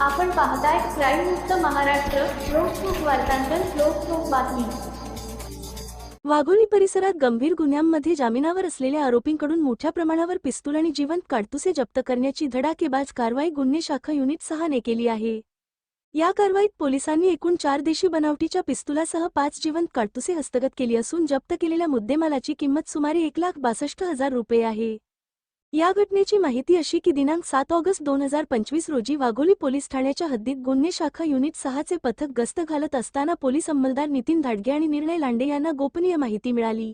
आपण पाहताय क्राईम मुक्त महाराष्ट्र लोकसुख वार्तांकन लोकसुख बातमी. वाघोली परिसरात गंभीर गुन्ह्यांमध्ये जामिनावर असलेल्या आरोपींकडून मोठ्या प्रमाणावर पिस्तूल आणि जिवंत काडतुसे जप्त करण्याची धडाकेबाज कारवाई गुन्हे शाखा युनिट सहाने केली आहे. या कारवाईत पोलिसांनी एकूण चार देशी बनावटीच्या पिस्तुलासह पाच जिवंत काडतुसे हस्तगत केली असून जप्त केलेल्या मुद्देमालाची किंमत सुमारे एक लाख बासष्ट हजार रुपये आहे. या घटनेची माहिती अशी की दिनांक सात ऑगस्ट दोन हजार पंचवीस रोजी वाघोली पोलीस ठाण्याच्या हद्दीत गुन्हे शाखा युनिट सहाचे पथक गस्त घालत असताना पोलीस अंमलदार नितीन धाडगे आणि निर्णय लांडे यांना गोपनीय माहिती मिळाली.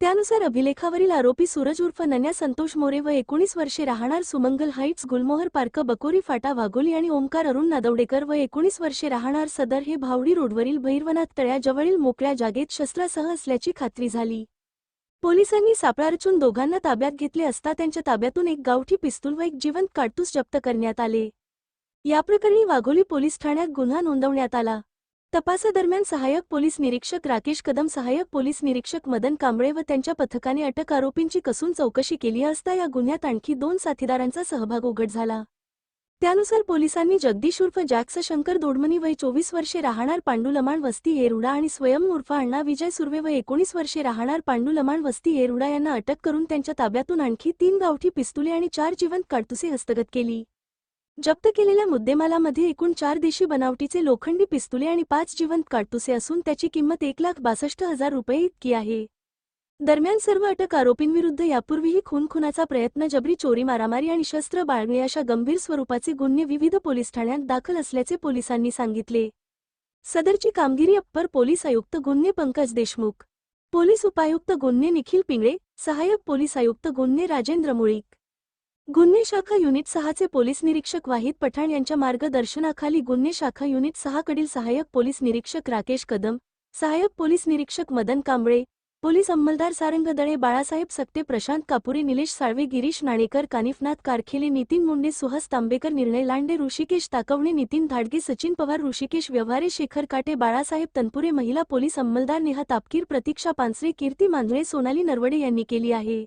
त्यानुसार अभिलेखावरील आरोपी सूरज उर्फ नन्या संतोष मोरे व एकोणीस वर्षे राहणार सुमंगल हाईट्स गुलमोहर पार्क बकोरी फाटा वाघोली आणि ओंकार अरुण नादवडेकर व एकोणीस वर्षे राहणार सदर हे भावडी रोडवरील भैरवनाथ तळ्याजवळील मोकळ्या जागेत शस्त्रासह असल्याची खात्री झाली. पोलिसांनी सापळा रचून दोघांना ताब्यात घेतले असता त्यांच्या ताब्यातून एक गावठी पिस्तूल व एक जिवंत काडतूस जप्त करण्यात आले. याप्रकरणी वाघोली पोलीस ठाण्यात गुन्हा नोंदवण्यात आला. तपासादरम्यान सहाय्यक पोलीस निरीक्षक राकेश कदम सहाय्यक पोलीस निरीक्षक मदन कांबळे व त्यांच्या पथकाने अटक आरोपींची कसून चौकशी केली असता या गुन्ह्यात आणखी दोन साथीदारांचा सहभाग उघड झाला. त्यानुसार पोलिसांनी जगदीश उर्फ जॅक्स शंकर दोडमनी वय चोवीस वर्षे राहणार पांडू लमाण वस्ती येरुडा आणि स्वयं उर्फ अण्णा विजय सुर्वे व एकोणीस वर्षे राहणार पांडू लमाण वस्ती येरुडा यांना अटक करून त्यांच्या ताब्यातून आणखी तीन गावठी पिस्तुले आणि चार जिवंत काडतुसे हस्तगत केली. जप्त केलेल्या मुद्देमालामध्ये एकूण चार देशी बनावटीचे लोखंडी पिस्तुले आणि पाच जिवंत काडतुसे असून त्याची किंमत एक लाख बासष्ट हजार रुपये इतकी आहे. दरम्यान सर्व अटक आरोपींविरुद्ध यापूर्वीही खून खुनाचा प्रयत्न जबरी चोरी मारामारी आणि शस्त्र बाळगणे अशा गंभीर स्वरूपाचे गुन्हे विविध पोलीस ठाण्यात दाखल असल्याचे पोलिसांनी सांगितले. सदरची कामगिरी अप्पर पोलीस आयुक्त गुन्हे पंकज देशमुख पोलीस उपायुक्त गुन्हे निखिल पिंगळे सहाय्यक पोलीस आयुक्त गुन्हे राजेंद्र मुळीक. गुन्हे शाखा युनिट सहाचे पोलीस निरीक्षक वाहिद पठाण यांच्या मार्गदर्शनाखाली गुन्हे शाखा युनिट सहाकडील सहाय्यक पोलीस निरीक्षक राकेश कदम सहाय्यक पोलीस निरीक्षक मदन कांबळे पोलीस अंमलदार सारंग दळे बाळासाहेब सक्ते प्रशांत कापुरे निलेश साळवे गिरीश नाणेकर कानिफनाथ कारखेले नितीन मुंडे सुहास तांबेकर निर्णय लांडे ऋषिकेश ताकवणे नितीन धाडगे सचिन पवार ऋषिकेश व्यवहारे शेखर काटे बाळासाहेब तनपुरे महिला पोलीस अंमलदार नेहा तापकीर प्रतीक्षा पानसरे कीर्ती मांजळे सोनाली नरवडे यांनी केली आहे.